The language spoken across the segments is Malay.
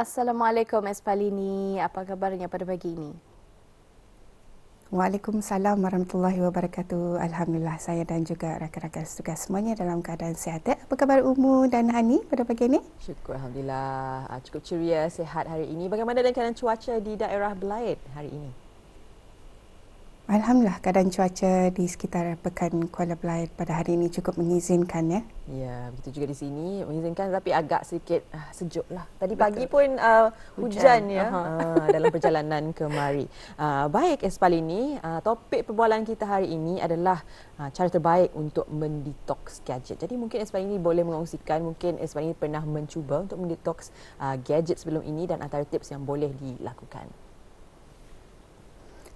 Assalamualaikum Espalini. Apa kabarnya pada pagi ini? Waalaikumsalam warahmatullahi wabarakatuh. Alhamdulillah saya dan juga rakan-rakan tugas semuanya dalam keadaan sihat. Apa khabar Umu dan Hani pada pagi ini? Syukur Alhamdulillah. Ah, cukup ceria, sihat hari ini. Bagaimana dengan keadaan cuaca di daerah Belaid hari ini? Alhamdulillah keadaan cuaca di sekitar Pekan Kuala Belait pada hari ini cukup mengizinkan ya. Ya, begitu juga di sini mengizinkan tapi agak sedikit uh, sejuk lah. Tadi Betul. pagi pun uh, hujan, hujan ya uh, dalam perjalanan ke mari. Uh, baik Espalini, uh, topik perbualan kita hari ini adalah uh, cara terbaik untuk mendetox gadget. Jadi mungkin Espalini boleh mengongsikan mungkin Espalini pernah mencuba untuk mendetox uh, gadget sebelum ini dan antara tips yang boleh dilakukan.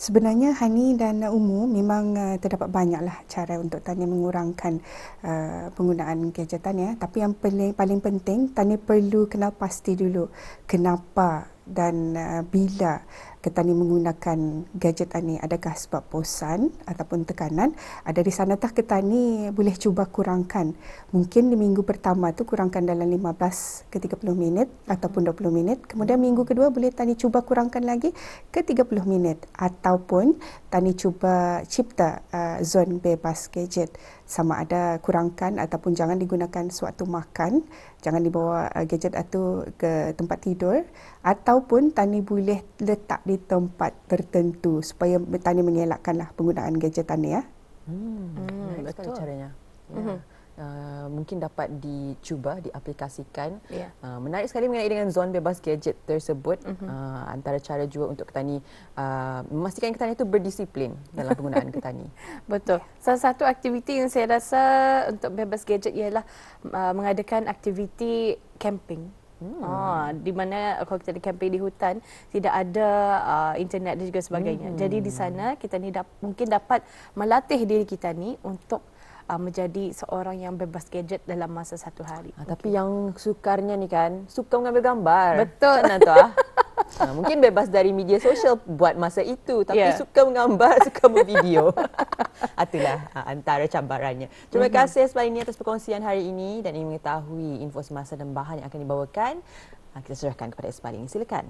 Sebenarnya Hani dan Umu memang uh, terdapat banyaklah cara untuk Tanya mengurangkan uh, penggunaan gadgetan ya. Tapi yang paling paling penting Tanya perlu kenal pasti dulu kenapa dan uh, bila Ketani menggunakan gadget ini adakah sebab bosan ataupun tekanan? Ada di sana tah Ketani boleh cuba kurangkan. Mungkin di minggu pertama tu kurangkan dalam 15 ke 30 minit ataupun 20 minit. Kemudian minggu kedua boleh Tani cuba kurangkan lagi ke 30 minit. Ataupun Tani cuba cipta uh, zon bebas gadget sama ada kurangkan ataupun jangan digunakan sewaktu makan, jangan dibawa uh, gadget itu ke tempat tidur ataupun tani boleh letak di tempat tertentu supaya tani mengelakkanlah penggunaan gadget tani ya. Hmm, hmm betul caranya. Ya. Mm-hmm uh, mungkin dapat dicuba diaplikasikan yeah. uh, menarik sekali mengenai dengan zon bebas gadget tersebut mm-hmm. uh, antara cara juga untuk ketani uh, memastikan ketani itu berdisiplin dalam penggunaan ketani betul salah satu aktiviti yang saya rasa untuk bebas gadget ialah uh, mengadakan aktiviti camping Hmm. Ah, di mana kalau kita di camping di hutan tidak ada uh, internet dan juga sebagainya. Hmm. Jadi di sana kita ni dap- mungkin dapat melatih diri kita ni untuk uh, menjadi seorang yang bebas gadget dalam masa satu hari. Ha, tapi yang sukarnya ni kan, suka mengambil gambar. Betul. Macam tu ah? Ha, mungkin bebas dari media sosial buat masa itu tapi yeah. suka menggambar, suka memvideo. Itulah ha, antara cabarannya. Terima mm-hmm. kasih sebab ini atas perkongsian hari ini dan ingin mengetahui info semasa dan bahan yang akan dibawakan. Ha, kita serahkan kepada Espaling. Silakan.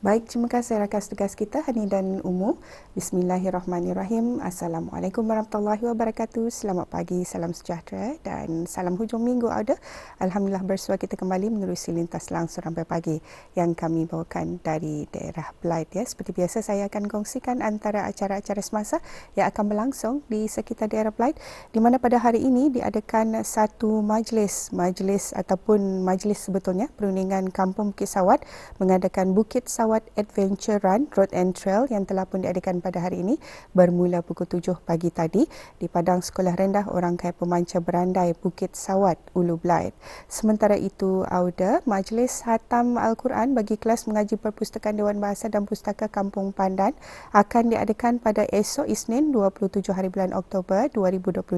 Baik, terima kasih rakan tugas kita Hani dan Umu. Bismillahirrahmanirrahim. Assalamualaikum warahmatullahi wabarakatuh. Selamat pagi, salam sejahtera dan salam hujung minggu ada. Alhamdulillah bersua kita kembali menerusi lintas langsung sampai pagi yang kami bawakan dari daerah Blight ya. Seperti biasa saya akan kongsikan antara acara-acara semasa yang akan berlangsung di sekitar daerah Blight di mana pada hari ini diadakan satu majlis, majlis ataupun majlis sebetulnya perundingan Kampung Bukit Sawat mengadakan Bukit Sawat Sawat Adventure Run Road and Trail yang telah pun diadakan pada hari ini bermula pukul 7 pagi tadi di Padang Sekolah Rendah Orang Kaya Pemancar Berandai Bukit Sawat Ulu Blaid. Sementara itu Auda Majlis Hatam Al-Quran bagi kelas mengaji perpustakaan Dewan Bahasa dan Pustaka Kampung Pandan akan diadakan pada esok Isnin 27 hari bulan Oktober 2025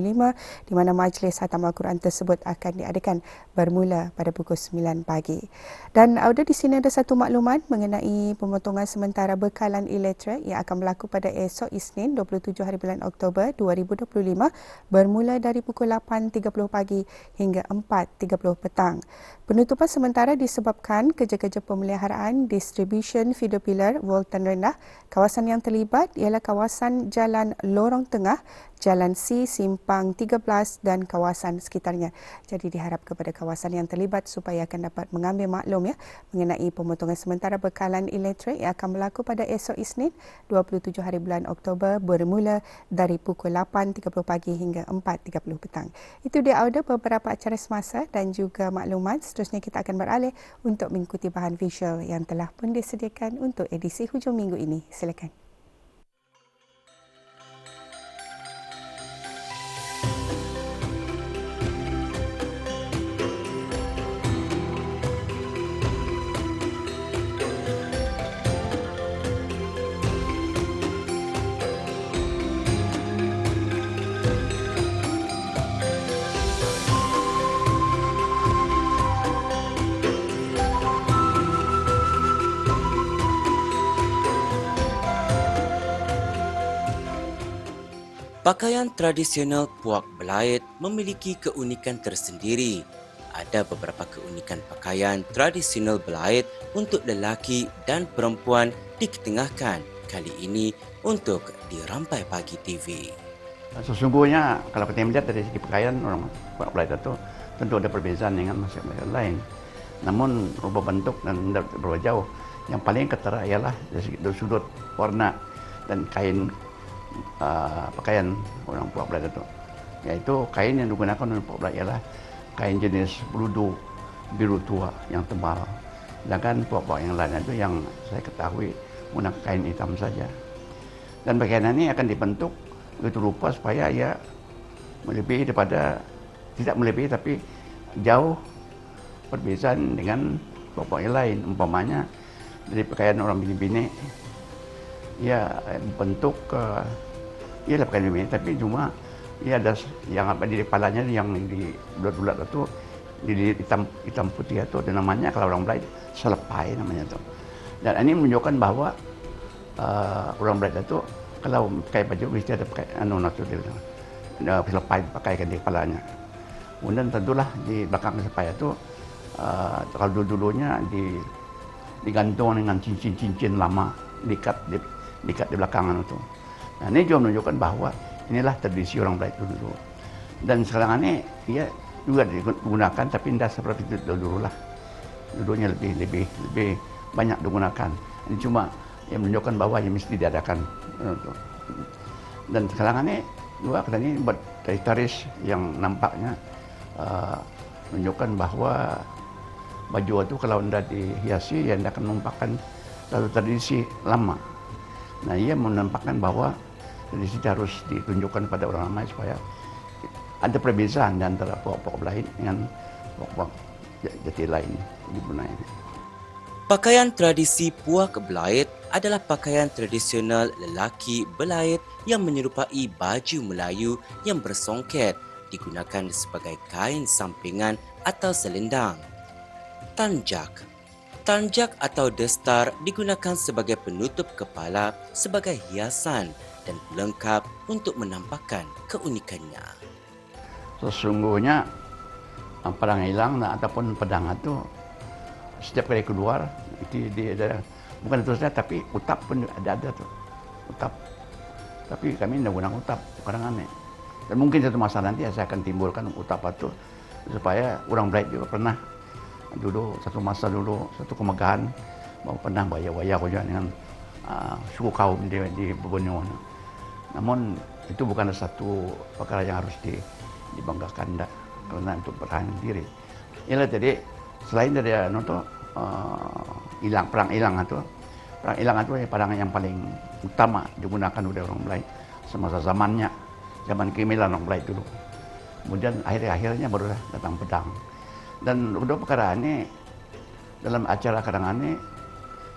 di mana Majlis Hatam Al-Quran tersebut akan diadakan bermula pada pukul 9 pagi. Dan Auda di sini ada satu maklumat mengenai pemotongan sementara bekalan elektrik yang akan berlaku pada esok Isnin 27 hari bulan Oktober 2025 bermula dari pukul 8.30 pagi hingga 4.30 petang. Penutupan sementara disebabkan kerja-kerja pemeliharaan distribution feeder pillar voltan rendah. Kawasan yang terlibat ialah kawasan Jalan Lorong Tengah, Jalan C Simpang 13 dan kawasan sekitarnya. Jadi diharap kepada kawasan yang terlibat supaya akan dapat mengambil maklum ya mengenai pemotongan sementara bekalan elektrik yang akan berlaku pada esok Isnin 27 hari bulan Oktober bermula dari pukul 8.30 pagi hingga 4.30 petang. Itu dia ada beberapa acara semasa dan juga maklumat. Seterusnya kita akan beralih untuk mengikuti bahan visual yang telah pun disediakan untuk edisi hujung minggu ini. Silakan. Pakaian tradisional Puak Belait memiliki keunikan tersendiri ada beberapa keunikan pakaian tradisional Belait untuk lelaki dan perempuan diketengahkan kali ini untuk dirampai pagi TV. Sesungguhnya kalau kita melihat dari segi pakaian orang Belait itu tentu ada perbezaan dengan masyarakat lain. Namun rupa bentuk dan berapa jauh yang paling ketara ialah dari sudut warna dan kain uh, pakaian orang Puak Belait itu. Yaitu kain yang digunakan oleh Puak Belait ialah kain jenis beludu biru tua yang tebal. Sedangkan puak-puak yang lain itu yang saya ketahui menggunakan kain hitam saja. Dan pakaian ini akan dibentuk begitu rupa supaya ia melebihi daripada tidak melebihi tapi jauh perbezaan dengan puak-puak yang lain. Umpamanya dari pakaian orang bini-bini ia bentuk uh, ia pakaian bini tapi cuma ia ada yang apa di kepalanya yang di bulat-bulat itu di hitam hitam putih itu dan namanya kalau orang Belanda selepai namanya itu dan ini menunjukkan bahwa uh, orang Belanda itu kalau pakai baju mesti ada pakai anu natu dia uh, selepai pakaikan di kepalanya. Kemudian tentulah di belakang selepai itu uh, kalau dulu dulunya di digantung dengan cincin-cincin lama diikat di diikat di belakangan itu nah ini juga menunjukkan bahwa inilah tradisi orang Belanda dulu. Dan sekarang ini ia juga digunakan tapi tidak seperti itu dulu lah. Dulunya lebih lebih lebih banyak digunakan. Ini cuma yang menunjukkan bahwa yang mesti diadakan. Dan sekarang ini juga ini buat taris yang nampaknya uh, menunjukkan bahwa baju itu kalau tidak dihiasi yang akan menampakkan satu tradisi lama. Nah, ia menampakkan bahwa jadi situ harus ditunjukkan pada orang ramai supaya ada perbezaan di antara pokok-pokok lain dengan pokok-pokok jati lain di Brunei. Pakaian tradisi Puak Belait adalah pakaian tradisional lelaki Belait yang menyerupai baju Melayu yang bersongket digunakan sebagai kain sampingan atau selendang. Tanjak Tanjak atau destar digunakan sebagai penutup kepala sebagai hiasan dan lengkap untuk menampakkan keunikannya. Sesungguhnya pedang hilang ataupun pedang itu setiap kali keluar itu dia ada bukan itu saja tapi utap pun ada ada tuh utap. Tapi kami tidak guna utap kadang aneh. Dan mungkin satu masa nanti saya akan timbulkan utap itu supaya orang baik juga pernah dulu satu masa dulu satu kemegahan pernah bayar-bayar dengan uh, suku kaum di, di Borneo. Namun itu bukan satu perkara yang harus di, dibanggakan dah, karena untuk bertahan diri. Inilah jadi selain dari hilang uh, perang hilang itu perang hilang itu ya perang yang paling utama digunakan oleh orang Melayu semasa zamannya zaman kemilan orang Melayu dulu. Kemudian akhir-akhirnya baru datang pedang. Dan kedua perkara ini dalam acara kadang ini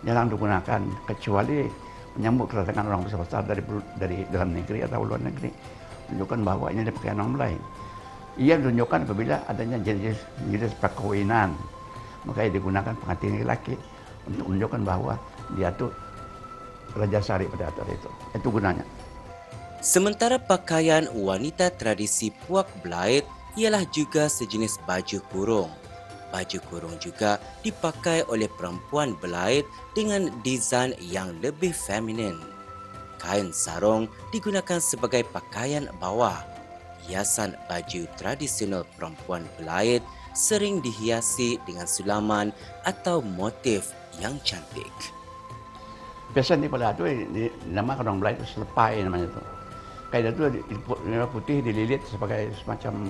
jarang digunakan kecuali menyambut kedatangan orang besar-besar dari dari dalam negeri atau luar negeri menunjukkan bahwa ini ada pakaian orang lain. Ia menunjukkan apabila adanya jenis jenis perkawinan maka ia digunakan pengantin lelaki untuk menunjukkan bahwa dia itu raja sari pada atas itu. Itu gunanya. Sementara pakaian wanita tradisi Puak Belait ialah juga sejenis baju kurung baju kurung juga dipakai oleh perempuan Belait dengan desain yang lebih feminin. Kain sarung digunakan sebagai pakaian bawah. Hiasan baju tradisional perempuan Belait sering dihiasi dengan sulaman atau motif yang cantik. Biasanya di pada itu nama orang Belait selepai namanya itu. Kain itu putih dililit sebagai semacam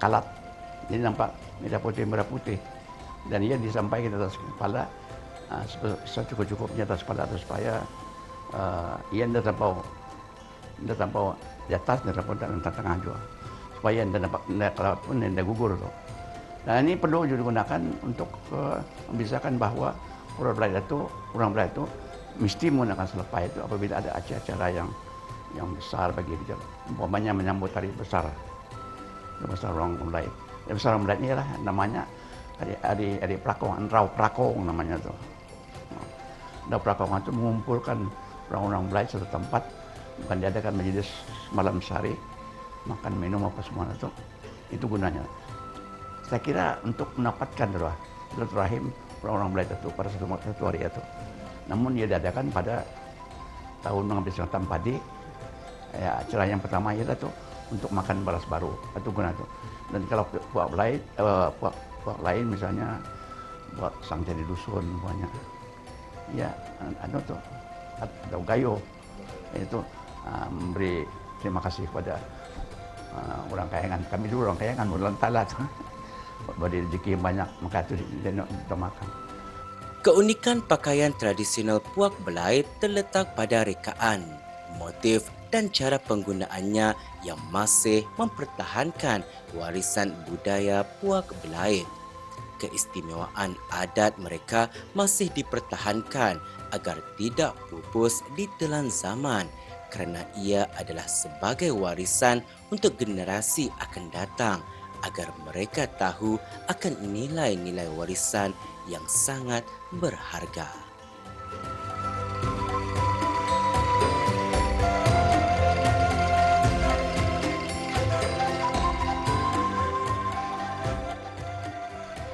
kalat jadi nampak merah putih merah putih dan ia disampaikan atas kepala uh, secukup-cukupnya atas kepala atas supaya uh, ia tidak terpaut tidak terpaut di atas tidak terpaut dalam tengah juga supaya tidak dapat tidak kalau pun tidak gugur tu. Dan ini perlu juga digunakan untuk uh, membisarkan bahawa orang Belanda itu orang Belanda itu mesti menggunakan selepai itu apabila ada acara-acara yang yang besar bagi dia. Umpamanya menyambut hari besar. Besar orang Melayu yang besar Melayu ini lah namanya adik adik adik pelakon rau pelakon namanya tu rau pelakon itu mengumpulkan orang-orang Melayu satu tempat bukan diadakan majelis malam sehari makan minum apa semua itu itu gunanya saya kira untuk mendapatkan doa silaturahim orang-orang Melayu itu pada satu, satu hari itu. Namun ia diadakan pada tahun mengambil senatam padi. Ya, acara yang pertama ialah tu untuk makan balas baru. Itu guna tu. Dan kalau puak lain, uh, puak, puak lain misalnya buat sang jadi dusun banyak. Ya, anu tu atau gayo itu uh, memberi terima kasih kepada uh, orang kayangan. Kami dulu orang kayangan, orang talat. beri rezeki banyak maka itu kita makan. Keunikan pakaian tradisional Puak Belait terletak pada rekaan, motif dan cara penggunaannya yang masih mempertahankan warisan budaya Puak Belait. Keistimewaan adat mereka masih dipertahankan agar tidak pupus di telan zaman kerana ia adalah sebagai warisan untuk generasi akan datang agar mereka tahu akan nilai-nilai warisan yang sangat berharga.